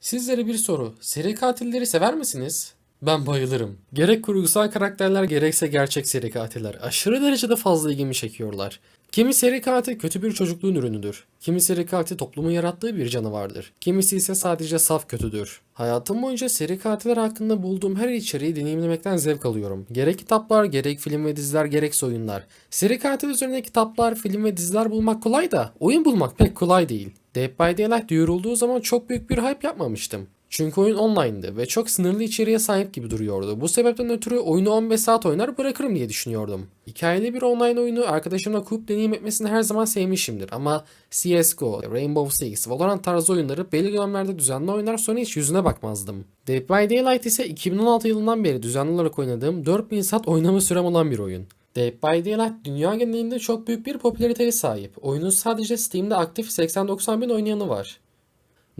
Sizlere bir soru. Seri katilleri sever misiniz? Ben bayılırım. Gerek kurgusal karakterler gerekse gerçek seri katiller aşırı derecede fazla ilgimi çekiyorlar. Kimi seri katil kötü bir çocukluğun ürünüdür. Kimi seri katil toplumun yarattığı bir canavardır. Kimisi ise sadece saf kötüdür. Hayatım boyunca seri katiller hakkında bulduğum her içeriği deneyimlemekten zevk alıyorum. Gerek kitaplar, gerek film ve diziler, gerekse oyunlar. Seri katil üzerine kitaplar, film ve diziler bulmak kolay da oyun bulmak pek kolay değil. Dead by Daylight duyurulduğu zaman çok büyük bir hype yapmamıştım. Çünkü oyun online'dı ve çok sınırlı içeriğe sahip gibi duruyordu. Bu sebepten ötürü oyunu 15 saat oynar bırakırım diye düşünüyordum. Hikayeli bir online oyunu arkadaşımla kurup deneyim etmesini her zaman sevmişimdir ama CSGO, Rainbow Six, Valorant tarzı oyunları belli dönemlerde düzenli oynar sonra hiç yüzüne bakmazdım. Dead by Daylight ise 2016 yılından beri düzenli olarak oynadığım 4000 saat oynama sürem olan bir oyun. Dead by Daylight dünya genelinde çok büyük bir popülariteye sahip. Oyunun sadece Steam'de aktif 80-90 bin oynayanı var.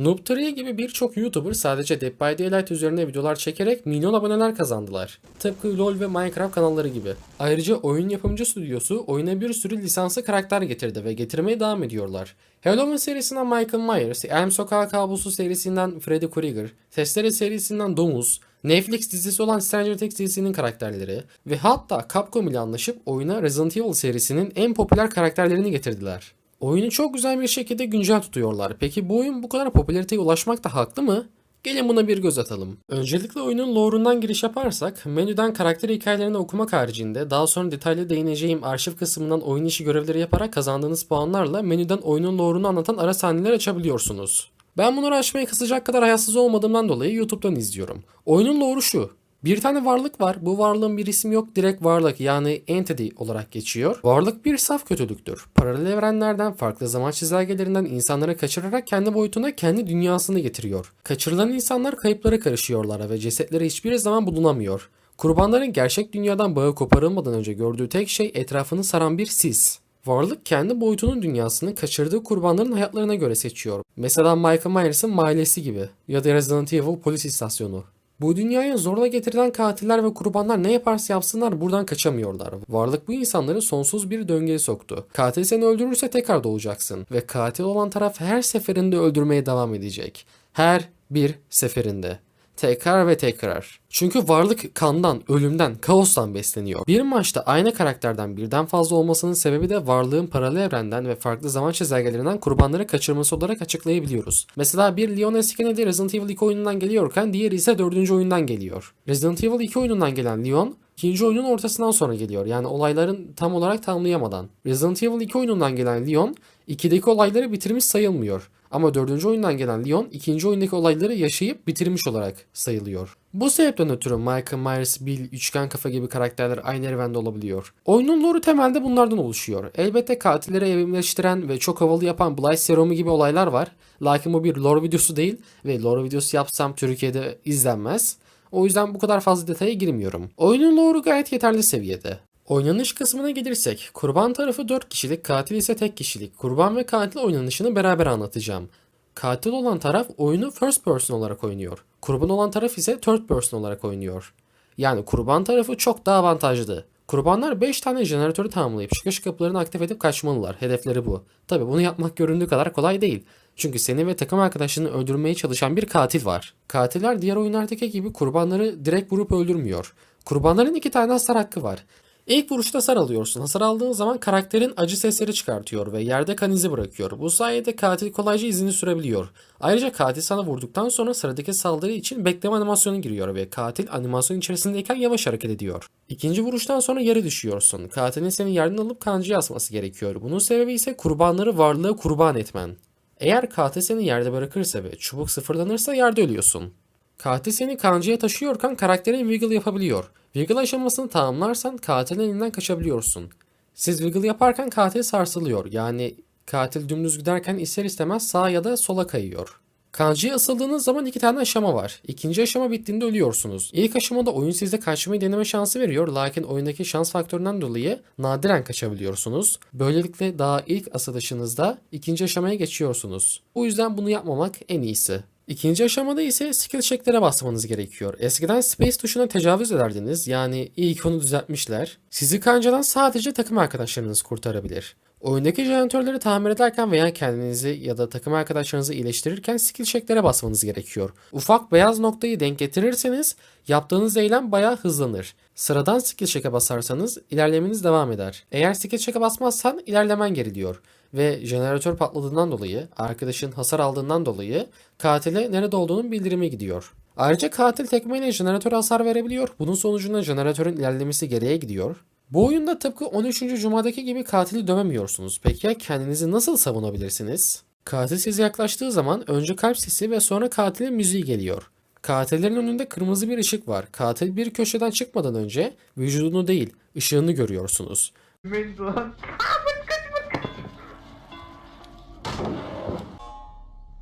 Noobtree gibi birçok YouTuber sadece Dead by Daylight üzerine videolar çekerek milyon aboneler kazandılar. Tıpkı LoL ve Minecraft kanalları gibi. Ayrıca oyun yapımcı stüdyosu oyuna bir sürü lisanslı karakter getirdi ve getirmeye devam ediyorlar. Halloween serisinden Michael Myers, Elm Sokağı Kabusu serisinden Freddy Krueger, Testere serisinden Domuz, Netflix dizisi olan Stranger Things dizisinin karakterleri ve hatta Capcom ile anlaşıp oyuna Resident Evil serisinin en popüler karakterlerini getirdiler. Oyunu çok güzel bir şekilde güncel tutuyorlar. Peki bu oyun bu kadar popülariteye ulaşmakta haklı mı? Gelin buna bir göz atalım. Öncelikle oyunun lore'undan giriş yaparsak, menüden karakter hikayelerini okumak haricinde daha sonra detaylı değineceğim arşiv kısmından oyun işi görevleri yaparak kazandığınız puanlarla menüden oyunun lore'unu anlatan ara sahneler açabiliyorsunuz. Ben bunları açmaya kısacak kadar hayatsız olmadığımdan dolayı YouTube'dan izliyorum. Oyunun lore'u şu. Bir tane varlık var. Bu varlığın bir ismi yok. Direkt varlık yani entity olarak geçiyor. Varlık bir saf kötülüktür. Paralel evrenlerden, farklı zaman çizelgelerinden insanları kaçırarak kendi boyutuna, kendi dünyasını getiriyor. Kaçırılan insanlar kayıplara karışıyorlar ve cesetleri hiçbir zaman bulunamıyor. Kurbanların gerçek dünyadan bağı koparılmadan önce gördüğü tek şey etrafını saran bir sis. Varlık kendi boyutunun dünyasını kaçırdığı kurbanların hayatlarına göre seçiyor. Mesela Michael Myers'ın mahallesi gibi ya da Resident Evil polis istasyonu. Bu dünyaya zorla getirilen katiller ve kurbanlar ne yaparsa yapsınlar buradan kaçamıyorlar. Varlık bu insanları sonsuz bir döngüye soktu. Katil seni öldürürse tekrar doğacaksın ve katil olan taraf her seferinde öldürmeye devam edecek. Her bir seferinde. Tekrar ve tekrar. Çünkü varlık kandan, ölümden, kaostan besleniyor. Bir maçta aynı karakterden birden fazla olmasının sebebi de varlığın paralel evrenden ve farklı zaman çizelgelerinden kurbanları kaçırması olarak açıklayabiliyoruz. Mesela bir Leon Eskenedi Resident Evil 2 oyunundan geliyorken diğeri ise 4. oyundan geliyor. Resident Evil 2 oyunundan gelen Leon ikinci oyunun ortasından sonra geliyor. Yani olayların tam olarak tamamlayamadan. Resident Evil 2 oyunundan gelen Leon 2'deki olayları bitirmiş sayılmıyor. Ama dördüncü oyundan gelen Leon ikinci oyundaki olayları yaşayıp bitirmiş olarak sayılıyor. Bu sebepten ötürü Michael Myers, Bill, Üçgen Kafa gibi karakterler aynı evrende olabiliyor. Oyunun lore'u temelde bunlardan oluşuyor. Elbette katilleri evrimleştiren ve çok havalı yapan Blight Serumu gibi olaylar var. Lakin bu bir lore videosu değil ve lore videosu yapsam Türkiye'de izlenmez. O yüzden bu kadar fazla detaya girmiyorum. Oyunun lore'u gayet yeterli seviyede. Oynanış kısmına gelirsek, kurban tarafı 4 kişilik, katil ise tek kişilik. Kurban ve katil oynanışını beraber anlatacağım. Katil olan taraf oyunu first person olarak oynuyor. Kurban olan taraf ise third person olarak oynuyor. Yani kurban tarafı çok daha avantajlı. Kurbanlar 5 tane jeneratörü tamamlayıp çıkış kapılarını aktif edip kaçmalılar. Hedefleri bu. Tabi bunu yapmak göründüğü kadar kolay değil. Çünkü seni ve takım arkadaşını öldürmeye çalışan bir katil var. Katiller diğer oyunlardaki gibi kurbanları direkt vurup öldürmüyor. Kurbanların iki tane hasar hakkı var. İlk vuruşta hasar alıyorsun. Hasar aldığın zaman karakterin acı sesleri çıkartıyor ve yerde kan izi bırakıyor. Bu sayede katil kolayca izini sürebiliyor. Ayrıca katil sana vurduktan sonra sıradaki saldırı için bekleme animasyonu giriyor ve katil animasyon içerisindeyken yavaş hareket ediyor. İkinci vuruştan sonra yere düşüyorsun. Katilin seni yerden alıp kancaya asması gerekiyor. Bunun sebebi ise kurbanları varlığa kurban etmen. Eğer katil seni yerde bırakırsa ve çubuk sıfırlanırsa yerde ölüyorsun. Katil seni kancaya taşıyorken karakterin wiggle yapabiliyor. Wiggle aşamasını tamamlarsan katilin elinden kaçabiliyorsun. Siz wiggle yaparken katil sarsılıyor. Yani katil dümdüz giderken ister istemez sağa ya da sola kayıyor. Kancaya asıldığınız zaman iki tane aşama var. İkinci aşama bittiğinde ölüyorsunuz. İlk aşamada oyun size kaçmayı deneme şansı veriyor. Lakin oyundaki şans faktöründen dolayı nadiren kaçabiliyorsunuz. Böylelikle daha ilk asılışınızda ikinci aşamaya geçiyorsunuz. Bu yüzden bunu yapmamak en iyisi. İkinci aşamada ise skill checklere basmanız gerekiyor. Eskiden space tuşuna tecavüz ederdiniz. Yani iyi ki onu düzeltmişler. Sizi kancadan sadece takım arkadaşlarınız kurtarabilir. Oyundaki jeneratörleri tamir ederken veya kendinizi ya da takım arkadaşlarınızı iyileştirirken skill checklere basmanız gerekiyor. Ufak beyaz noktayı denk getirirseniz yaptığınız eylem bayağı hızlanır. Sıradan skill check'e basarsanız ilerlemeniz devam eder. Eğer skill check'e basmazsan ilerlemen geriliyor. Ve jeneratör patladığından dolayı, arkadaşın hasar aldığından dolayı katile nerede olduğunun bildirimi gidiyor. Ayrıca katil tekmeyle jeneratöre hasar verebiliyor. Bunun sonucunda jeneratörün ilerlemesi geriye gidiyor. Bu oyunda tıpkı 13. Cuma'daki gibi katili dövemiyorsunuz. Peki ya kendinizi nasıl savunabilirsiniz? Katil size yaklaştığı zaman önce kalp sesi ve sonra katilin müziği geliyor. Katillerin önünde kırmızı bir ışık var. Katil bir köşeden çıkmadan önce vücudunu değil, ışığını görüyorsunuz. Meclis lan.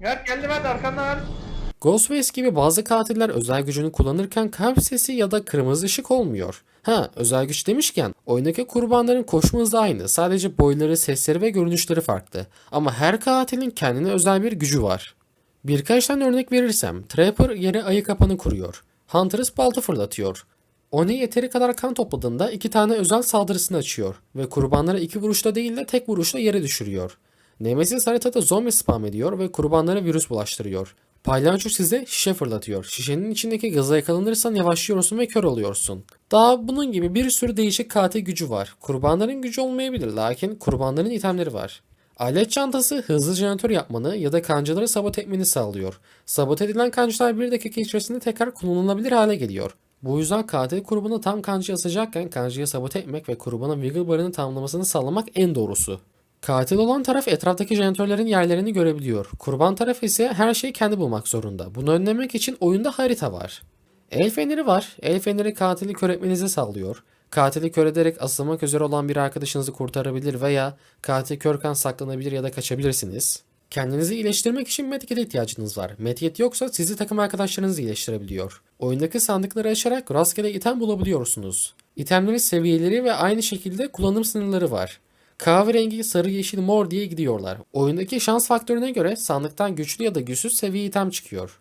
Gel geldi hadi arkandan. Ghostface gibi bazı katiller özel gücünü kullanırken kalp sesi ya da kırmızı ışık olmuyor. Ha özel güç demişken oyundaki kurbanların koşma hızı aynı sadece boyları, sesleri ve görünüşleri farklı. Ama her katilin kendine özel bir gücü var. Birkaç tane örnek verirsem Trapper yere ayı kapanı kuruyor. Huntress balta fırlatıyor. Oni yeteri kadar kan topladığında iki tane özel saldırısını açıyor ve kurbanları iki vuruşta değil de tek vuruşla yere düşürüyor. Nemesis haritada zombi spam ediyor ve kurbanlara virüs bulaştırıyor. Palyaço size şişe fırlatıyor. Şişenin içindeki gaza yakalanırsan yavaşlıyorsun ve kör oluyorsun. Daha bunun gibi bir sürü değişik katil gücü var. Kurbanların gücü olmayabilir lakin kurbanların itemleri var. Alet çantası hızlı jeneratör yapmanı ya da kancaları sabote etmeni sağlıyor. Sabote edilen kancalar bir dakika içerisinde tekrar kullanılabilir hale geliyor. Bu yüzden katil kurbanı tam kancaya asacakken kancayı sabote etmek ve kurbanın wiggle barını tamamlamasını sağlamak en doğrusu. Katil olan taraf etraftaki jeneratörlerin yerlerini görebiliyor. Kurban tarafı ise her şeyi kendi bulmak zorunda. Bunu önlemek için oyunda harita var. El feneri var. El feneri katili kör etmenizi sağlıyor. Katili kör ederek asılmak üzere olan bir arkadaşınızı kurtarabilir veya katil körken saklanabilir ya da kaçabilirsiniz. Kendinizi iyileştirmek için medkit'e ihtiyacınız var. Medkit yoksa sizi takım arkadaşlarınız iyileştirebiliyor. Oyundaki sandıkları açarak rastgele item bulabiliyorsunuz. İtemlerin seviyeleri ve aynı şekilde kullanım sınırları var. Kahverengi, sarı, yeşil, mor diye gidiyorlar. Oyundaki şans faktörüne göre sandıktan güçlü ya da güçsüz seviye item çıkıyor.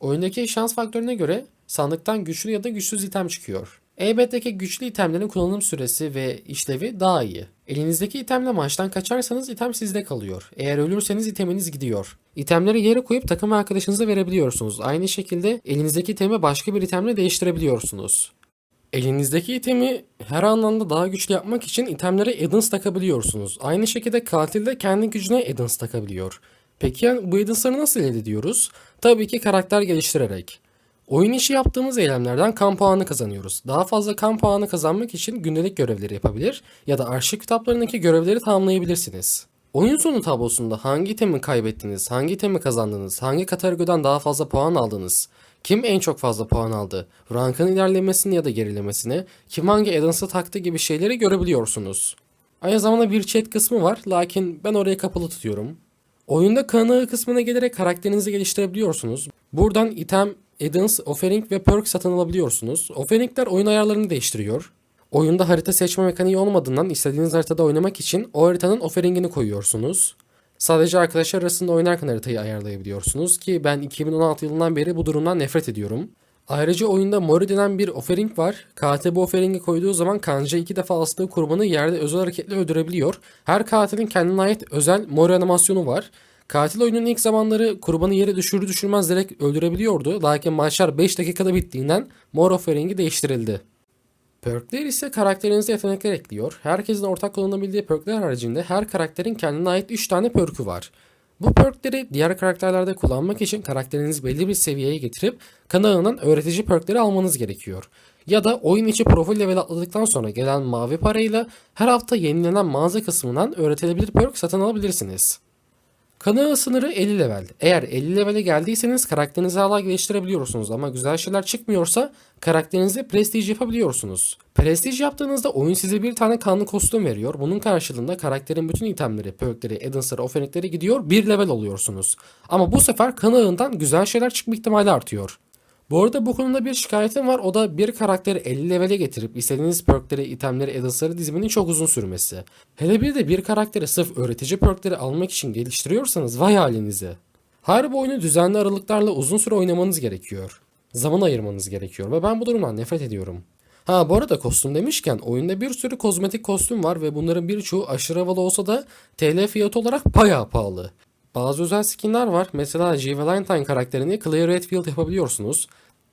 Oyundaki şans faktörüne göre sandıktan güçlü ya da güçsüz item çıkıyor. Elbette ki güçlü itemlerin kullanım süresi ve işlevi daha iyi. Elinizdeki itemle maçtan kaçarsanız item sizde kalıyor. Eğer ölürseniz iteminiz gidiyor. İtemleri yere koyup takım arkadaşınıza verebiliyorsunuz. Aynı şekilde elinizdeki itemi başka bir itemle değiştirebiliyorsunuz. Elinizdeki itemi her anlamda daha güçlü yapmak için itemlere addons takabiliyorsunuz. Aynı şekilde katil de kendi gücüne addons takabiliyor. Peki bu addons'ları nasıl elde ediyoruz? Tabii ki karakter geliştirerek. Oyun içi yaptığımız eylemlerden kan puanı kazanıyoruz. Daha fazla kan puanı kazanmak için gündelik görevleri yapabilir ya da arşiv kitaplarındaki görevleri tamamlayabilirsiniz. Oyun sonu tablosunda hangi itemi kaybettiniz, hangi itemi kazandınız, hangi kategoriden daha fazla puan aldınız, kim en çok fazla puan aldı, rankın ilerlemesini ya da gerilemesini, kim hangi addons'ı taktı gibi şeyleri görebiliyorsunuz. Aynı zamanda bir chat kısmı var lakin ben orayı kapalı tutuyorum. Oyunda kanağı kısmına gelerek karakterinizi geliştirebiliyorsunuz. Buradan item, addons, offering ve perk satın alabiliyorsunuz. Offeringler oyun ayarlarını değiştiriyor. Oyunda harita seçme mekaniği olmadığından istediğiniz haritada oynamak için o haritanın offeringini koyuyorsunuz. Sadece arkadaşlar arasında oynarken haritayı ayarlayabiliyorsunuz ki ben 2016 yılından beri bu durumdan nefret ediyorum. Ayrıca oyunda Mori denen bir offering var. Katil bu offering'i koyduğu zaman kanca iki defa astığı kurbanı yerde özel hareketle öldürebiliyor. Her katilin kendine ait özel Mori animasyonu var. Katil oyunun ilk zamanları kurbanı yere düşürür düşürmez direkt öldürebiliyordu. Lakin maçlar 5 dakikada bittiğinden Mor offering'i değiştirildi. Perkler ise karakterinize yetenekler ekliyor. Herkesin ortak kullanabildiği perkler haricinde her karakterin kendine ait 3 tane perkü var. Bu perkleri diğer karakterlerde kullanmak için karakterinizi belli bir seviyeye getirip kanalından öğretici perkleri almanız gerekiyor. Ya da oyun içi profil level atladıktan sonra gelen mavi parayla her hafta yenilenen mağaza kısmından öğretilebilir perk satın alabilirsiniz. Kanağı sınırı 50 level. Eğer 50 levele geldiyseniz karakterinizi hala geliştirebiliyorsunuz ama güzel şeyler çıkmıyorsa karakterinizi prestige yapabiliyorsunuz. Prestige yaptığınızda oyun size bir tane kanlı kostüm veriyor. Bunun karşılığında karakterin bütün itemleri, perkleri, addonsları, offenekleri gidiyor. Bir level oluyorsunuz. Ama bu sefer kanağından güzel şeyler çıkma ihtimali artıyor. Bu arada bu konuda bir şikayetim var. O da bir karakteri 50 levele getirip istediğiniz perkleri, itemleri, addonsları dizmenin çok uzun sürmesi. Hele bir de bir karakteri sırf öğretici perkleri almak için geliştiriyorsanız vay halinize. Her bu oyunu düzenli aralıklarla uzun süre oynamanız gerekiyor. Zaman ayırmanız gerekiyor ve ben bu durumdan nefret ediyorum. Ha bu arada kostüm demişken oyunda bir sürü kozmetik kostüm var ve bunların birçoğu aşırı havalı olsa da TL fiyatı olarak bayağı pahalı. Bazı özel skinler var. Mesela G. Valentine karakterini Claire Redfield yapabiliyorsunuz.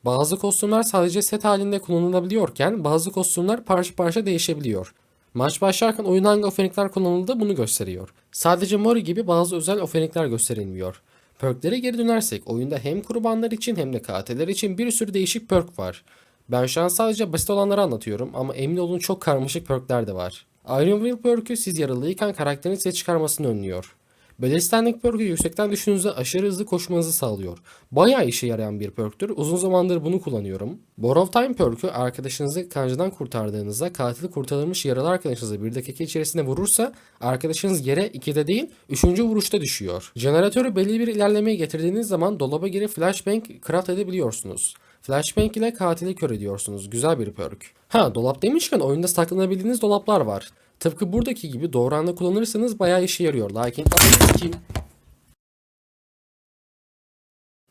Bazı kostümler sadece set halinde kullanılabiliyorken bazı kostümler parça parça değişebiliyor. Maç başlarken oyun hangi ofanikler kullanıldığı bunu gösteriyor. Sadece Mori gibi bazı özel ofanikler gösterilmiyor. Perklere geri dönersek oyunda hem kurbanlar için hem de katiller için bir sürü değişik perk var. Ben şu an sadece basit olanları anlatıyorum ama emin olun çok karmaşık perkler de var. Iron Will perk'ü siz yaralıyken karakterin size çıkarmasını önlüyor. Belistenlik perk'ü yüksekten düştüğünüzde aşırı hızlı koşmanızı sağlıyor. Bayağı işe yarayan bir perk'tür. Uzun zamandır bunu kullanıyorum. Bore of Time perk'ü arkadaşınızı kancadan kurtardığınızda katili kurtarılmış yaralı arkadaşınızı bir dakika içerisinde vurursa arkadaşınız yere 2'de değil 3. vuruşta düşüyor. Jeneratörü belli bir ilerlemeye getirdiğiniz zaman dolaba girip flashbang craft edebiliyorsunuz. Flashbang ile katili kör ediyorsunuz. Güzel bir perk. Ha dolap demişken oyunda saklanabildiğiniz dolaplar var. Tıpkı buradaki gibi doğru anda kullanırsanız bayağı işe yarıyor. Lakin?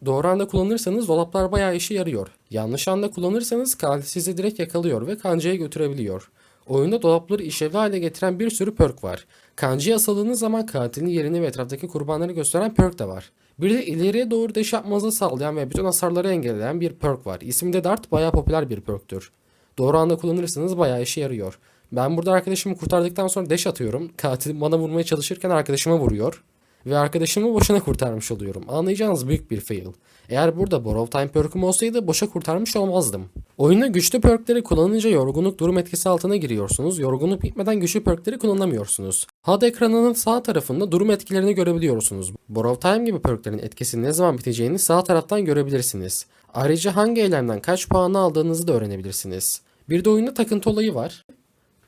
Doğru anda kullanırsanız dolaplar bayağı işe yarıyor. Yanlış anda kullanırsanız katil sizi direkt yakalıyor ve kancaya götürebiliyor. Oyunda dolapları işlevli hale getiren bir sürü perk var. Kancaya asıldığınız zaman katilin yerini ve etraftaki kurbanları gösteren perk de var. Bir de ileriye doğru deş yapmanızı sağlayan ve bütün hasarları engelleyen bir perk var. İsmi de Dart bayağı popüler bir perktür. Doğru anda kullanırsanız bayağı işe yarıyor. Ben burada arkadaşımı kurtardıktan sonra deş atıyorum. Katil bana vurmaya çalışırken arkadaşıma vuruyor. Ve arkadaşımı boşuna kurtarmış oluyorum. Anlayacağınız büyük bir fail. Eğer burada Borrow Time perk'üm olsaydı boşa kurtarmış olmazdım. Oyunda güçlü perkleri kullanınca yorgunluk durum etkisi altına giriyorsunuz. Yorgunluk bitmeden güçlü perkleri kullanamıyorsunuz. HUD ekranının sağ tarafında durum etkilerini görebiliyorsunuz. Borrow Time gibi perklerin etkisinin ne zaman biteceğini sağ taraftan görebilirsiniz. Ayrıca hangi eylemden kaç puanı aldığınızı da öğrenebilirsiniz. Bir de oyunda takıntı olayı var.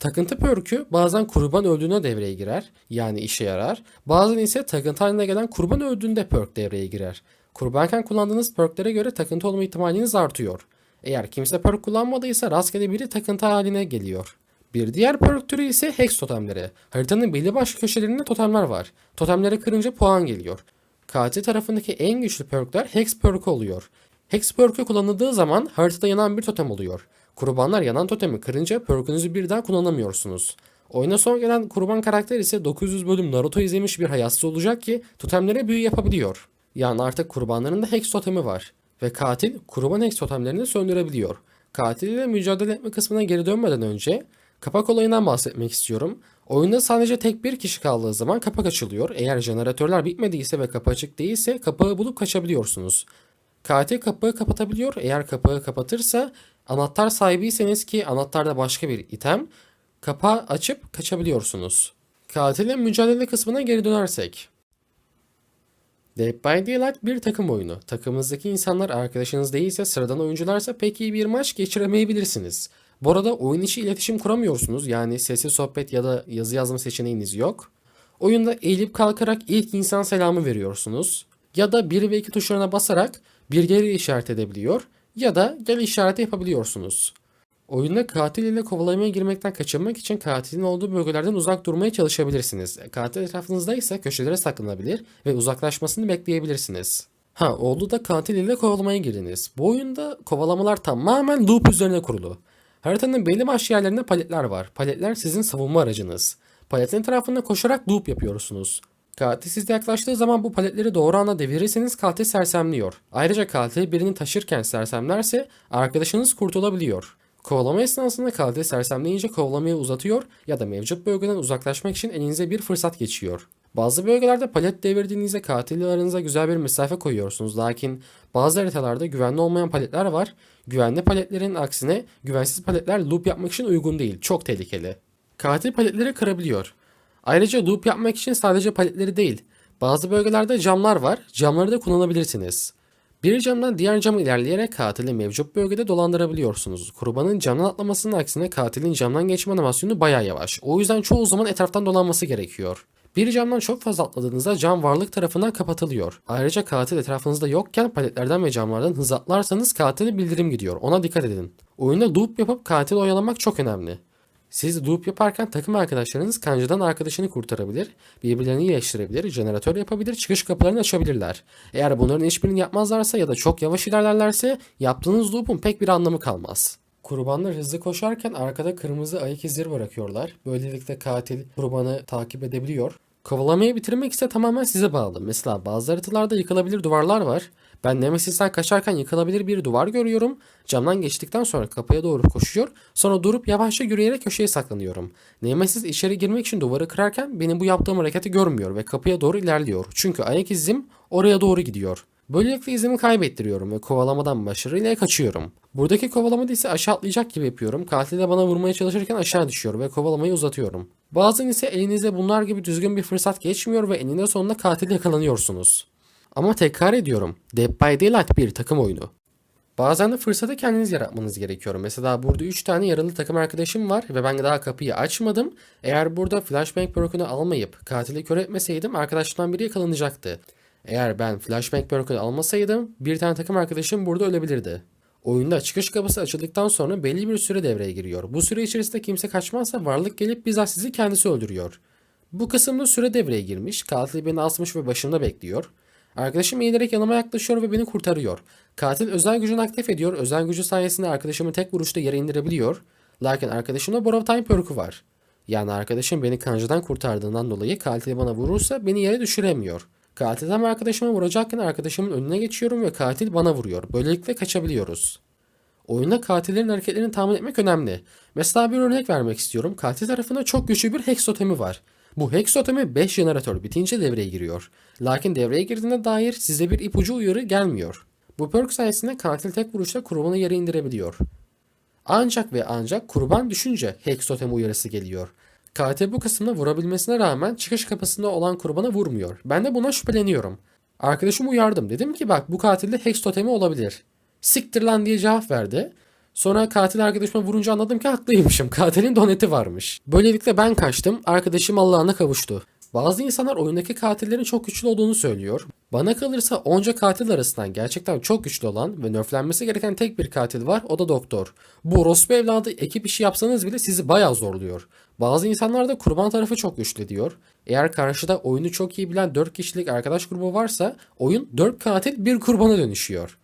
Takıntı perk'ü bazen kurban öldüğünde devreye girer, yani işe yarar. Bazen ise takıntı haline gelen kurban öldüğünde perk devreye girer. Kurbanken kullandığınız perklere göre takıntı olma ihtimaliniz artıyor. Eğer kimse perk kullanmadıysa rastgele biri takıntı haline geliyor. Bir diğer perk türü ise hex totemleri. Haritanın belli başlı köşelerinde totemler var. Totemleri kırınca puan geliyor. Katil tarafındaki en güçlü perkler hex perk'ü oluyor. Hex perk'ü kullanıldığı zaman haritada yanan bir totem oluyor. Kurbanlar yanan totemi kırınca perk'ünüzü bir daha kullanamıyorsunuz. Oyuna son gelen kurban karakter ise 900 bölüm Naruto izlemiş bir hayatsız olacak ki totemlere büyü yapabiliyor. Yani artık kurbanların da hex totemi var. Ve katil kurban hex totemlerini söndürebiliyor. Katil ile mücadele etme kısmına geri dönmeden önce kapak olayından bahsetmek istiyorum. Oyunda sadece tek bir kişi kaldığı zaman kapak açılıyor. Eğer jeneratörler bitmediyse ve kapı açık değilse kapağı bulup kaçabiliyorsunuz. Katil kapağı kapatabiliyor. Eğer kapağı kapatırsa anahtar sahibiyseniz ki anahtarda başka bir item kapağı açıp kaçabiliyorsunuz. Katille mücadele kısmına geri dönersek. Dead by Daylight bir takım oyunu. Takımınızdaki insanlar arkadaşınız değilse sıradan oyuncularsa pek iyi bir maç geçiremeyebilirsiniz. Bu arada oyun içi iletişim kuramıyorsunuz. Yani sesli sohbet ya da yazı yazma seçeneğiniz yok. Oyunda eğilip kalkarak ilk insan selamı veriyorsunuz. Ya da 1 ve 2 tuşlarına basarak bir geri işaret edebiliyor ya da gel işareti yapabiliyorsunuz. Oyunda katil ile kovalamaya girmekten kaçınmak için katilin olduğu bölgelerden uzak durmaya çalışabilirsiniz. Katil etrafınızdaysa köşelere saklanabilir ve uzaklaşmasını bekleyebilirsiniz. Ha oldu da katil ile kovalamaya girdiniz. Bu oyunda kovalamalar tamamen loop üzerine kurulu. Haritanın belli başlı yerlerinde paletler var. Paletler sizin savunma aracınız. Paletin etrafında koşarak loop yapıyorsunuz. Katil size yaklaştığı zaman bu paletleri doğru anda devirirseniz katil sersemliyor. Ayrıca katil birini taşırken sersemlerse arkadaşınız kurtulabiliyor. Kovalama esnasında katil sersemleyince kovalamayı uzatıyor ya da mevcut bölgeden uzaklaşmak için elinize bir fırsat geçiyor. Bazı bölgelerde palet devirdiğinizde katille aranıza güzel bir mesafe koyuyorsunuz. Lakin bazı haritalarda güvenli olmayan paletler var. Güvenli paletlerin aksine güvensiz paletler loop yapmak için uygun değil. Çok tehlikeli. Katil paletleri kırabiliyor. Ayrıca loop yapmak için sadece paletleri değil, bazı bölgelerde camlar var, camları da kullanabilirsiniz. Bir camdan diğer cama ilerleyerek katili mevcut bölgede dolandırabiliyorsunuz. Kurbanın camdan atlamasının aksine katilin camdan geçme animasyonu baya yavaş. O yüzden çoğu zaman etraftan dolanması gerekiyor. Bir camdan çok fazla atladığınızda cam varlık tarafından kapatılıyor. Ayrıca katil etrafınızda yokken paletlerden ve camlardan hız atlarsanız katile bildirim gidiyor. Ona dikkat edin. Oyunda loop yapıp katili oyalamak çok önemli. Siz loop yaparken takım arkadaşlarınız kancadan arkadaşını kurtarabilir, birbirlerini iyileştirebilir, jeneratör yapabilir, çıkış kapılarını açabilirler. Eğer bunların hiçbirini yapmazlarsa ya da çok yavaş ilerlerlerse yaptığınız loop'un pek bir anlamı kalmaz. Kurbanlar hızlı koşarken arkada kırmızı ayak izleri bırakıyorlar. Böylelikle katil kurbanı takip edebiliyor. Kovalamayı bitirmek ise tamamen size bağlı. Mesela bazı haritalarda yıkılabilir duvarlar var. Ben Nemesis'ten kaçarken yıkılabilir bir duvar görüyorum. Camdan geçtikten sonra kapıya doğru koşuyor. Sonra durup yavaşça yürüyerek köşeye saklanıyorum. Nemesis içeri girmek için duvarı kırarken benim bu yaptığım hareketi görmüyor ve kapıya doğru ilerliyor. Çünkü ayak izim oraya doğru gidiyor. Böylelikle izimi kaybettiriyorum ve kovalamadan başarıyla kaçıyorum. Buradaki kovalamada ise aşağı atlayacak gibi yapıyorum. Katil de bana vurmaya çalışırken aşağı düşüyor ve kovalamayı uzatıyorum. Bazen ise elinize bunlar gibi düzgün bir fırsat geçmiyor ve eninde sonunda katile yakalanıyorsunuz. Ama tekrar ediyorum. Dead by Daylight bir takım oyunu. Bazen de fırsatı kendiniz yaratmanız gerekiyor. Mesela burada 3 tane yaralı takım arkadaşım var ve ben daha kapıyı açmadım. Eğer burada flashbang perk'ünü almayıp katili kör etmeseydim arkadaşlarımdan biri yakalanacaktı. Eğer ben flashbang perk'ünü almasaydım bir tane takım arkadaşım burada ölebilirdi. Oyunda çıkış kapısı açıldıktan sonra belli bir süre devreye giriyor. Bu süre içerisinde kimse kaçmazsa varlık gelip bizzat sizi kendisi öldürüyor. Bu kısımda süre devreye girmiş, katil beni asmış ve başımda bekliyor. Arkadaşım eğilerek yanıma yaklaşıyor ve beni kurtarıyor. Katil özel gücünü aktif ediyor. Özel gücü sayesinde arkadaşımı tek vuruşta yere indirebiliyor. Lakin arkadaşımda Borrow Time perk'ü var. Yani arkadaşım beni kancadan kurtardığından dolayı katil bana vurursa beni yere düşüremiyor. Katil tam arkadaşıma vuracakken arkadaşımın önüne geçiyorum ve katil bana vuruyor. Böylelikle kaçabiliyoruz. Oyunda katillerin hareketlerini tahmin etmek önemli. Mesela bir örnek vermek istiyorum. Katil tarafında çok güçlü bir hex totemi var. Bu hex totemi 5 jeneratör bitince devreye giriyor. Lakin devreye girdiğine dair size bir ipucu uyarı gelmiyor. Bu perk sayesinde katil tek vuruşta kurbanı yere indirebiliyor. Ancak ve ancak kurban düşünce hex totemi uyarısı geliyor. Katil bu kısımda vurabilmesine rağmen çıkış kapısında olan kurbana vurmuyor. Ben de buna şüpheleniyorum. Arkadaşımı uyardım. Dedim ki bak bu katilde hex totemi olabilir. Siktir lan diye cevap verdi. Sonra katil arkadaşıma vurunca anladım ki haklıymışım. Katilin doneti varmış. Böylelikle ben kaçtım. Arkadaşım Allah'ına kavuştu. Bazı insanlar oyundaki katillerin çok güçlü olduğunu söylüyor. Bana kalırsa onca katil arasından gerçekten çok güçlü olan ve nörflenmesi gereken tek bir katil var o da doktor. Bu orospu evladı ekip işi yapsanız bile sizi bayağı zorluyor. Bazı insanlar da kurban tarafı çok güçlü diyor. Eğer karşıda oyunu çok iyi bilen 4 kişilik arkadaş grubu varsa oyun 4 katil bir kurbana dönüşüyor.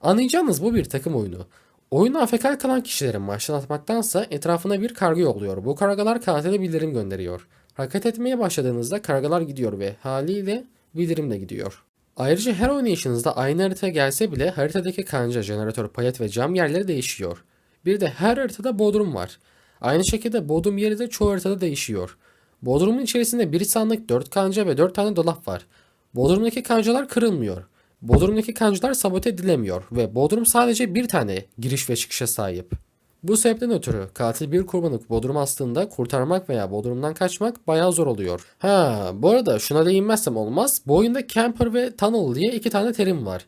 Anlayacağınız bu bir takım oyunu. Oyuna AFK kalan kişilerin maçtan atmaktansa etrafına bir karga yolluyor. Bu kargalar katile bildirim gönderiyor. Hareket etmeye başladığınızda kargalar gidiyor ve haliyle bildirim de gidiyor. Ayrıca her oynayışınızda aynı harita gelse bile haritadaki kanca, jeneratör, palet ve cam yerleri değişiyor. Bir de her haritada bodrum var. Aynı şekilde bodrum yeri de çoğu haritada değişiyor. Bodrumun içerisinde bir sandık, 4 kanca ve 4 tane dolap var. Bodrumdaki kancalar kırılmıyor. Bodrum'daki kancılar sabote edilemiyor ve Bodrum sadece bir tane giriş ve çıkışa sahip. Bu sebepten ötürü katil bir kurbanı Bodrum astığında kurtarmak veya Bodrum'dan kaçmak bayağı zor oluyor. Ha, bu arada şuna değinmezsem olmaz. Bu oyunda camper ve tunnel diye iki tane terim var.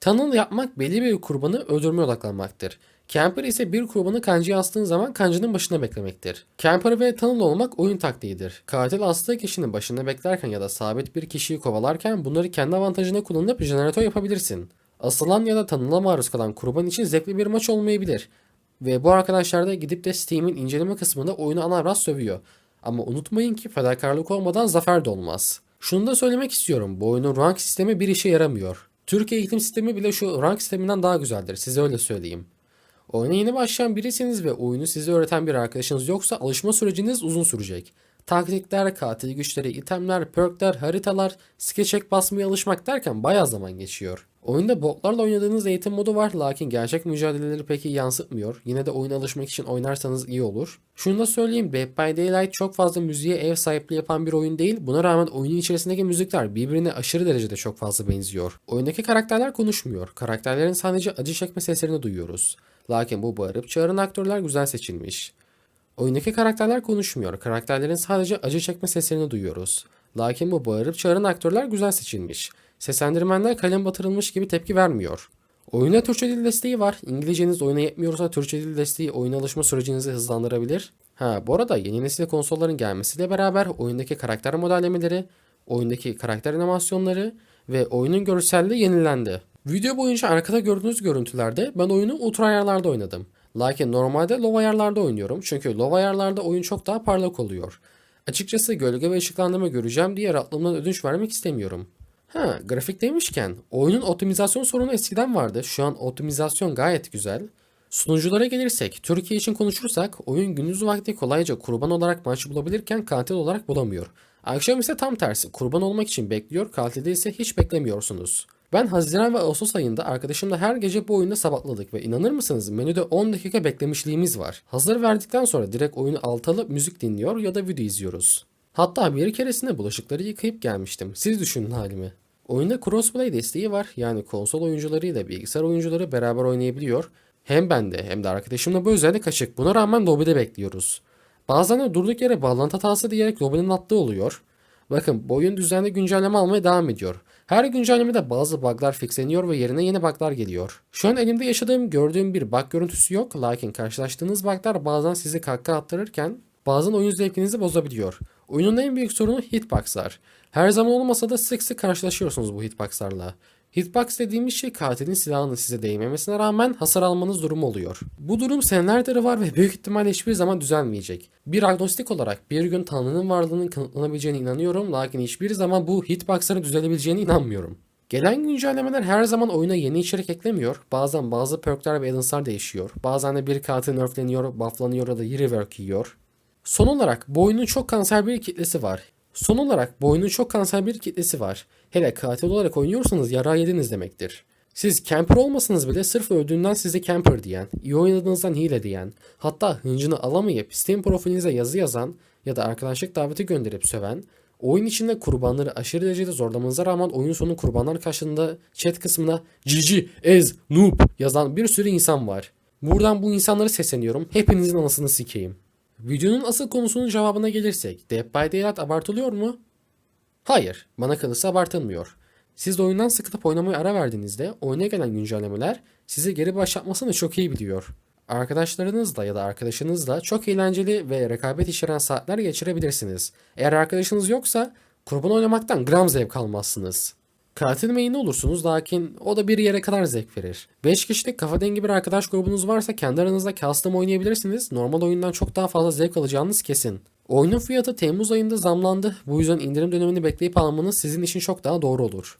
Tunnel yapmak belli bir kurbanı öldürmeye odaklanmaktır. Camper ise bir kurbanı kancıya astığın zaman kancının başında beklemektir. Camper ve tunnel olmak oyun taktiğidir. Katil astığı kişinin başında beklerken ya da sabit bir kişiyi kovalarken bunları kendi avantajına kullanıp jeneratör yapabilirsin. Asılan ya da tanıla maruz kalan kurban için zevkli bir maç olmayabilir. Ve bu arkadaşlar da gidip de Steam'in inceleme kısmında oyunu ana avrat sövüyor. Ama unutmayın ki fedakarlık olmadan zafer de olmaz. Şunu da söylemek istiyorum. Bu oyunun rank sistemi bir işe yaramıyor. Türkiye eğitim sistemi bile şu rank sisteminden daha güzeldir. Size öyle söyleyeyim. Oyuna yeni başlayan birisiniz ve oyunu size öğreten bir arkadaşınız yoksa alışma süreciniz uzun sürecek. Taktikler, katil güçleri, itemler, perkler, haritalar, skill check basmaya alışmak derken bayağı zaman geçiyor. Oyunda botlarla oynadığınız eğitim modu var lakin gerçek mücadeleleri pek iyi yansıtmıyor. Yine de oyuna alışmak için oynarsanız iyi olur. Şunu da söyleyeyim Dead by Daylight çok fazla müziğe ev sahipliği yapan bir oyun değil. Buna rağmen oyunun içerisindeki müzikler birbirine aşırı derecede çok fazla benziyor. Oyundaki karakterler konuşmuyor. Karakterlerin sadece acı çekme seslerini duyuyoruz. Lakin bu bağırıp çağıran aktörler güzel seçilmiş. Oyundaki karakterler konuşmuyor. Karakterlerin sadece acı çekme seslerini duyuyoruz. Lakin bu bağırıp çağıran aktörler güzel seçilmiş. Seslendirmenler kalem batırılmış gibi tepki vermiyor. Oyunda Türkçe dil desteği var. İngilizceniz oyuna yetmiyorsa Türkçe dil desteği oyuna alışma sürecinizi hızlandırabilir. Ha bu arada yeni nesil konsolların gelmesiyle beraber oyundaki karakter modellemeleri, oyundaki karakter animasyonları ve oyunun görselliği yenilendi. Video boyunca arkada gördüğünüz görüntülerde ben oyunu ultra ayarlarda oynadım. Lakin normalde low ayarlarda oynuyorum çünkü low ayarlarda oyun çok daha parlak oluyor. Açıkçası gölge ve ışıklandırma göreceğim diye rahatlığımdan ödünç vermek istemiyorum. Ha, grafik demişken oyunun optimizasyon sorunu eskiden vardı. Şu an optimizasyon gayet güzel. Sunuculara gelirsek, Türkiye için konuşursak oyun gündüz vakti kolayca kurban olarak maç bulabilirken katil olarak bulamıyor. Akşam ise tam tersi kurban olmak için bekliyor, katilde ise hiç beklemiyorsunuz. Ben Haziran ve Ağustos ayında arkadaşımla her gece bu oyunda sabahladık ve inanır mısınız menüde 10 dakika beklemişliğimiz var. Hazır verdikten sonra direkt oyunu alt alıp müzik dinliyor ya da video izliyoruz. Hatta bir keresinde bulaşıkları yıkayıp gelmiştim. Siz düşünün halimi. Oyunda crossplay desteği var. Yani konsol oyuncularıyla bilgisayar oyuncuları beraber oynayabiliyor. Hem ben de hem de arkadaşımla bu özellik açık. Buna rağmen lobide bekliyoruz. Bazen de durduk yere bağlantı hatası diyerek lobinin attığı oluyor. Bakın bu oyun düzenli güncelleme almaya devam ediyor. Her güncellemede bazı bug'lar fixleniyor ve yerine yeni bug'lar geliyor. Şu an elimde yaşadığım gördüğüm bir bug görüntüsü yok. Lakin karşılaştığınız bug'lar bazen sizi kakka attırırken bazen oyun zevkinizi bozabiliyor. Oyunun en büyük sorunu hitboxlar. Her zaman olmasa da sık sık karşılaşıyorsunuz bu hitboxlarla. Hitbox dediğimiz şey katilin silahının size değmemesine rağmen hasar almanız durumu oluyor. Bu durum senelerdir var ve büyük ihtimalle hiçbir zaman düzelmeyecek. Bir agnostik olarak bir gün Tanrı'nın varlığının kanıtlanabileceğine inanıyorum lakin hiçbir zaman bu hitboxların düzelebileceğine inanmıyorum. Gelen güncellemeler her zaman oyuna yeni içerik eklemiyor. Bazen bazı perkler ve addons'lar değişiyor. Bazen de bir katil nerfleniyor, bufflanıyor ya da rework yiyor. Son olarak bu çok kanser bir kitlesi var. Son olarak bu çok kanser bir kitlesi var. Hele katil olarak oynuyorsanız yara yediniz demektir. Siz camper olmasanız bile sırf öldüğünden size camper diyen, iyi oynadığınızdan hile diyen, hatta hıncını alamayıp Steam profilinize yazı yazan ya da arkadaşlık daveti gönderip söven, oyun içinde kurbanları aşırı derecede zorlamanıza rağmen oyun sonu kurbanlar karşılığında chat kısmına GG, ez, noob yazan bir sürü insan var. Buradan bu insanları sesleniyorum. Hepinizin anasını sikeyim. Videonun asıl konusunun cevabına gelirsek, Dead by Daylight abartılıyor mu? Hayır, bana kalırsa abartılmıyor. Siz de oyundan sıkılıp oynamaya ara verdiğinizde oyuna gelen güncellemeler sizi geri başlatmasını çok iyi biliyor. Arkadaşlarınızla ya da arkadaşınızla çok eğlenceli ve rekabet içeren saatler geçirebilirsiniz. Eğer arkadaşınız yoksa kurban oynamaktan gram zevk almazsınız. Katil main'i olursunuz lakin o da bir yere kadar zevk verir. 5 kişilik kafa dengi bir arkadaş grubunuz varsa kendi aranızda custom oynayabilirsiniz. Normal oyundan çok daha fazla zevk alacağınız kesin. Oyunun fiyatı Temmuz ayında zamlandı. Bu yüzden indirim dönemini bekleyip almanız sizin için çok daha doğru olur.